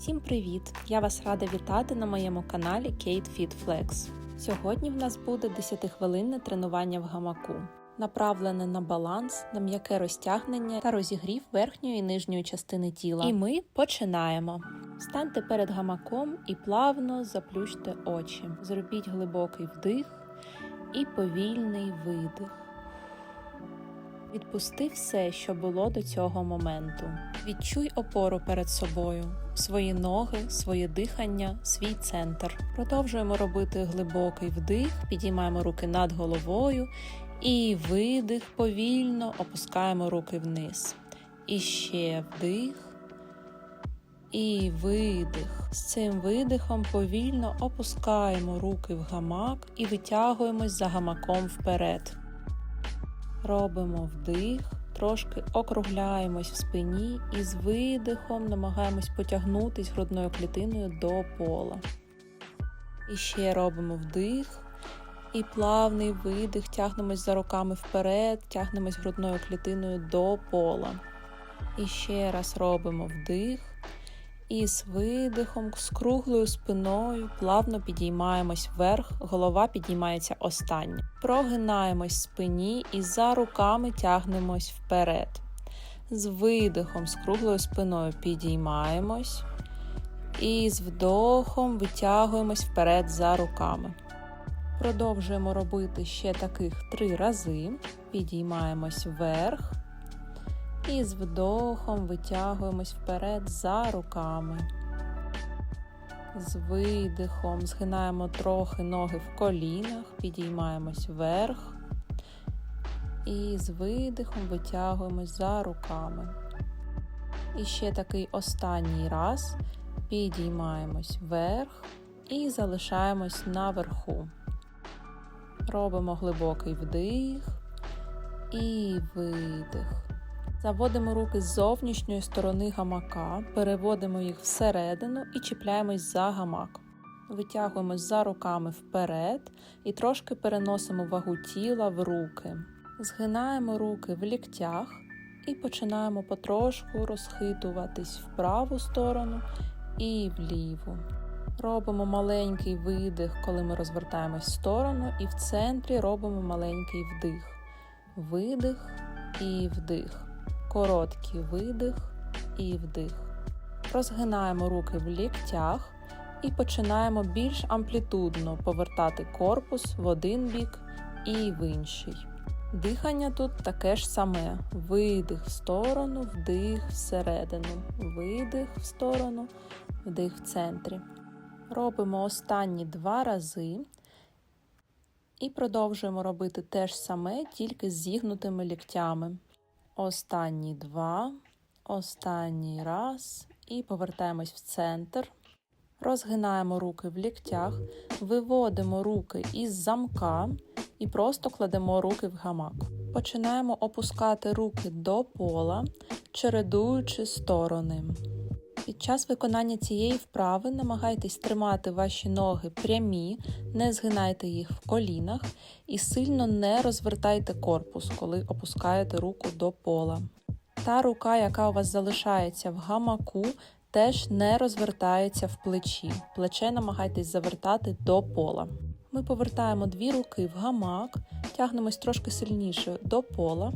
Всім привіт! Я вас рада вітати на моєму каналі Kate Fit Flex. Сьогодні в нас буде 10-хвилинне тренування в гамаку, направлене на баланс, на м'яке розтягнення та розігрів верхньої і нижньої частини тіла. І ми починаємо. Станьте перед гамаком і плавно заплющте очі. Зробіть глибокий вдих і повільний видих. Відпусти все, що було до цього моменту. Відчуй опору перед собою, свої ноги, своє дихання, свій центр. Продовжуємо робити глибокий вдих, підіймаємо руки над головою і видих повільно опускаємо руки вниз. І ще вдих. І видих. З цим видихом повільно опускаємо руки в гамак і витягуємось за гамаком вперед. Робимо вдих, трошки округляємось в спині і з видихом намагаємось потягнутись грудною клітиною до пола. І ще робимо вдих і плавний видих, тягнемось за руками вперед, тягнемось грудною клітиною до пола. І ще раз робимо вдих. І з видихом, з круглою спиною плавно підіймаємось вверх, голова підіймається остання. Прогинаємось в спині і за руками тягнемось вперед. З видихом, з круглою спиною підіймаємось. І з вдохом витягуємось вперед за руками. Продовжуємо робити ще таких три рази. Підіймаємось вверх. І з вдохом витягуємось вперед за руками. З видихом згинаємо трохи ноги в колінах, підіймаємось вверх. І з видихом витягуємось за руками. І ще такий останній раз підіймаємось вверх і залишаємось наверху. Робимо глибокий вдих і видих. Заводимо руки з зовнішньої сторони гамака, переводимо їх всередину і чіпляємось за гамак. Витягуємось за руками вперед і трошки переносимо вагу тіла в руки. Згинаємо руки в ліктях і починаємо потрошку розхитуватись в праву сторону і в ліву. Робимо маленький видих, коли ми розвертаємось в сторону, і в центрі робимо маленький вдих. Видих і вдих короткий видих і вдих. Розгинаємо руки в ліктях і починаємо більш амплітудно повертати корпус в один бік і в інший. Дихання тут таке ж саме: видих в сторону, вдих всередину, видих в сторону, вдих в центрі. Робимо останні два рази. І продовжуємо робити те ж саме, тільки з зігнутими ліктями. Останні два, останній раз і повертаємось в центр. Розгинаємо руки в ліктях, виводимо руки із замка і просто кладемо руки в гамак. Починаємо опускати руки до пола, чередуючи сторони. Під час виконання цієї вправи намагайтесь тримати ваші ноги прямі, не згинайте їх в колінах і сильно не розвертайте корпус, коли опускаєте руку до пола. Та рука, яка у вас залишається в гамаку, теж не розвертається в плечі. Плече намагайтесь завертати до пола. Ми повертаємо дві руки в гамак, тягнемось трошки сильніше до пола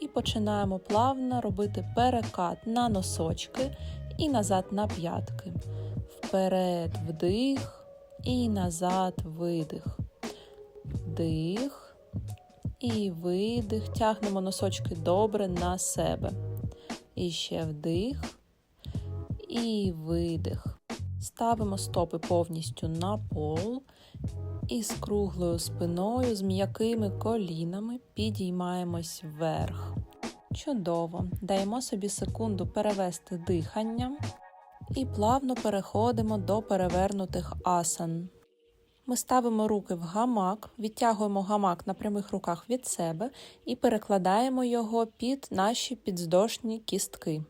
і починаємо плавно робити перекат на носочки і назад на п'ятки. Вперед вдих і назад видих. Вдих і видих. Тягнемо носочки добре на себе. І ще вдих і видих. Ставимо стопи повністю на пол. І з круглою спиною, з м'якими колінами підіймаємось вверх. Чудово! Даємо собі секунду перевести дихання і плавно переходимо до перевернутих асан. Ми ставимо руки в гамак, відтягуємо гамак на прямих руках від себе і перекладаємо його під наші підздошні кістки.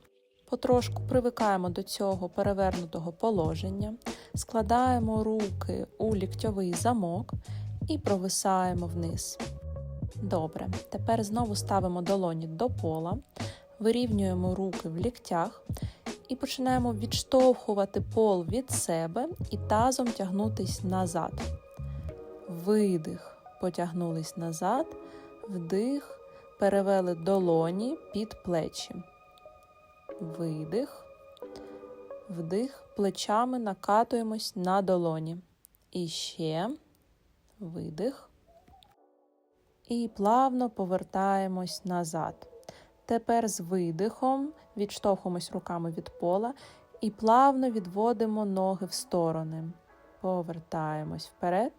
Потрошку привикаємо до цього перевернутого положення, складаємо руки у ліктьовий замок і провисаємо вниз. Добре, тепер знову ставимо долоні до пола, вирівнюємо руки в ліктях І починаємо відштовхувати пол від себе і тазом тягнутись назад. Видих, потягнулись назад, вдих, перевели долоні під плечі. Видих, вдих, плечами накатуємось на долоні. І ще видих. І плавно повертаємось назад. Тепер з видихом відштовхуємось руками від пола і плавно відводимо ноги в сторони. Повертаємось вперед.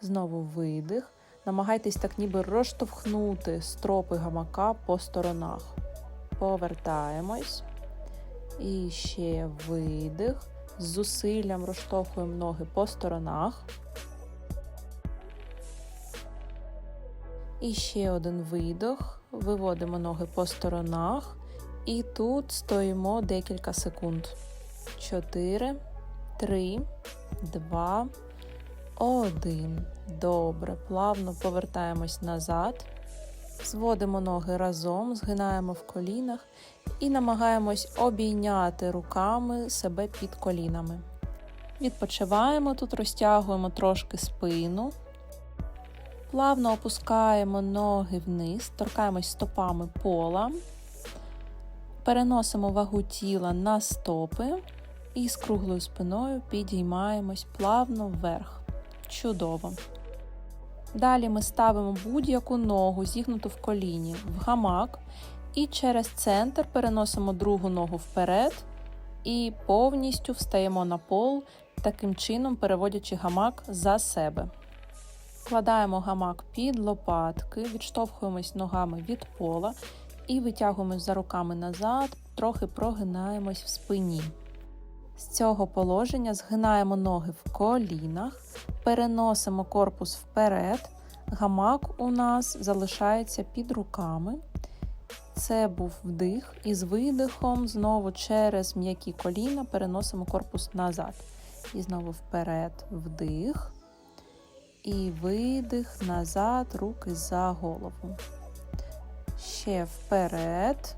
Знову видих. Намагайтесь так ніби розштовхнути стропи гамака по сторонах. Повертаємось. І ще видих. З зусиллям розштовхуємо ноги по сторонах. І ще один видох. Виводимо ноги по сторонах. І тут стоїмо декілька секунд. 4, 3, 2, 1. Добре. Плавно повертаємось назад. Зводимо ноги разом, згинаємо в колінах і намагаємось обійняти руками себе під колінами. Відпочиваємо тут, розтягуємо трошки спину. Плавно опускаємо ноги вниз, торкаємось стопами пола, переносимо вагу тіла на стопи і з круглою спиною підіймаємось плавно вверх. Чудово. Далі ми ставимо будь-яку ногу, зігнуту в коліні, в гамак, і через центр переносимо другу ногу вперед і повністю встаємо на пол, таким чином переводячи гамак за себе. Вкладаємо гамак під лопатки, відштовхуємось ногами від пола і витягуємось за руками назад, трохи прогинаємось в спині. З цього положення згинаємо ноги в колінах, переносимо корпус вперед, гамак у нас залишається під руками. Це був вдих, і з видихом знову через м'які коліна переносимо корпус назад. І знову вперед вдих. І видих назад, руки за голову. Ще вперед.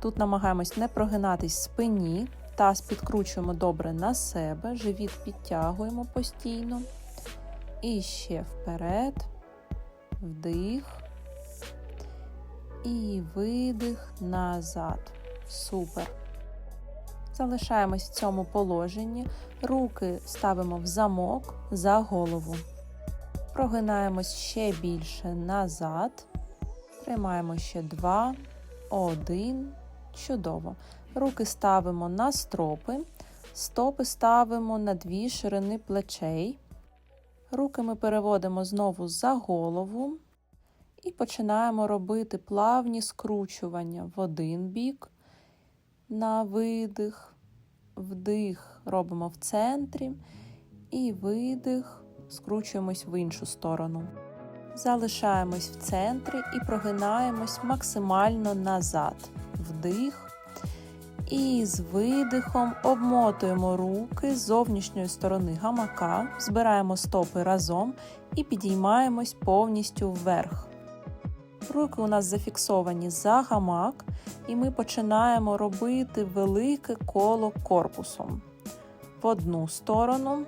Тут намагаємось не прогинатись спині. Таз підкручуємо добре на себе, живіт підтягуємо постійно. І ще вперед, вдих. І видих назад. Супер. Залишаємось в цьому положенні. Руки ставимо в замок за голову. Прогинаємось ще більше назад. Тримаємо ще два, один. Чудово. Руки ставимо на стропи, стопи ставимо на дві ширини плечей. Руки ми переводимо знову за голову і починаємо робити плавні скручування в один бік, на видих, вдих робимо в центрі і видих, скручуємось в іншу сторону. Залишаємось в центрі і прогинаємось максимально назад. Вдих. І з видихом обмотуємо руки з зовнішньої сторони гамака, збираємо стопи разом і підіймаємось повністю вверх. Руки у нас зафіксовані за гамак, і ми починаємо робити велике коло корпусом в одну сторону.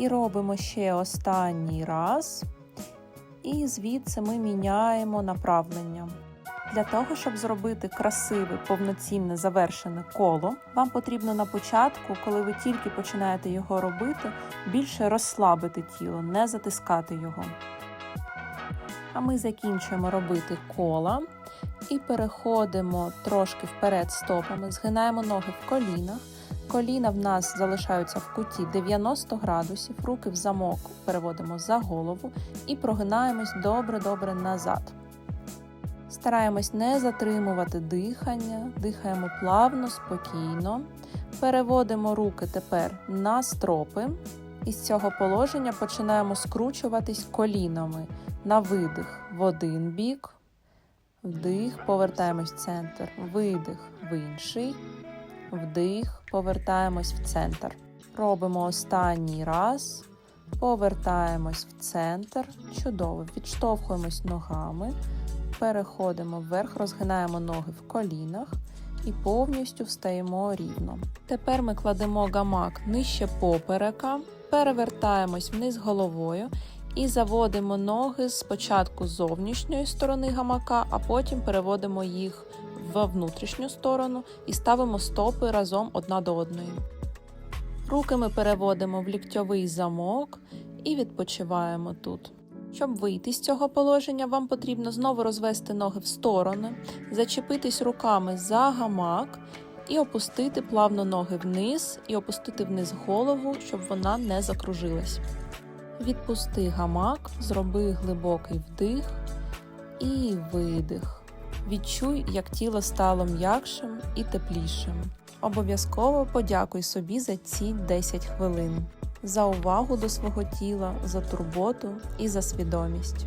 І робимо ще останній раз. І звідси ми міняємо направлення. Для того, щоб зробити красиве, повноцінне завершене коло, вам потрібно на початку, коли ви тільки починаєте його робити, більше розслабити тіло, не затискати його. А ми закінчуємо робити кола і переходимо трошки вперед стопами, згинаємо ноги в колінах. Коліна в нас залишаються в куті 90 градусів, руки в замок переводимо за голову і прогинаємось добре-добре назад. Стараємось не затримувати дихання, дихаємо плавно, спокійно. Переводимо руки тепер на стропи. І з цього положення починаємо скручуватись колінами на видих в один бік, вдих, повертаємось в центр, видих в інший, вдих, повертаємось в центр. Робимо останній раз, повертаємось в центр. Чудово, відштовхуємось ногами, переходимо вверх, розгинаємо ноги в колінах і повністю встаємо рівно. Тепер ми кладемо гамак нижче поперека, перевертаємось вниз головою і заводимо ноги спочатку з зовнішньої сторони гамака, а потім переводимо їх в внутрішню сторону і ставимо стопи разом одна до одної. Руки ми переводимо в ліктьовий замок і відпочиваємо тут. Щоб вийти з цього положення, вам потрібно знову розвести ноги в сторони, зачепитись руками за гамак і опустити плавно ноги вниз, і опустити вниз голову, щоб вона не закружилась. Відпусти гамак, зроби глибокий вдих і видих. Відчуй, як тіло стало м'якшим і теплішим. Обов'язково подякуй собі за ці 10 хвилин, за увагу до свого тіла, за турботу і за свідомість.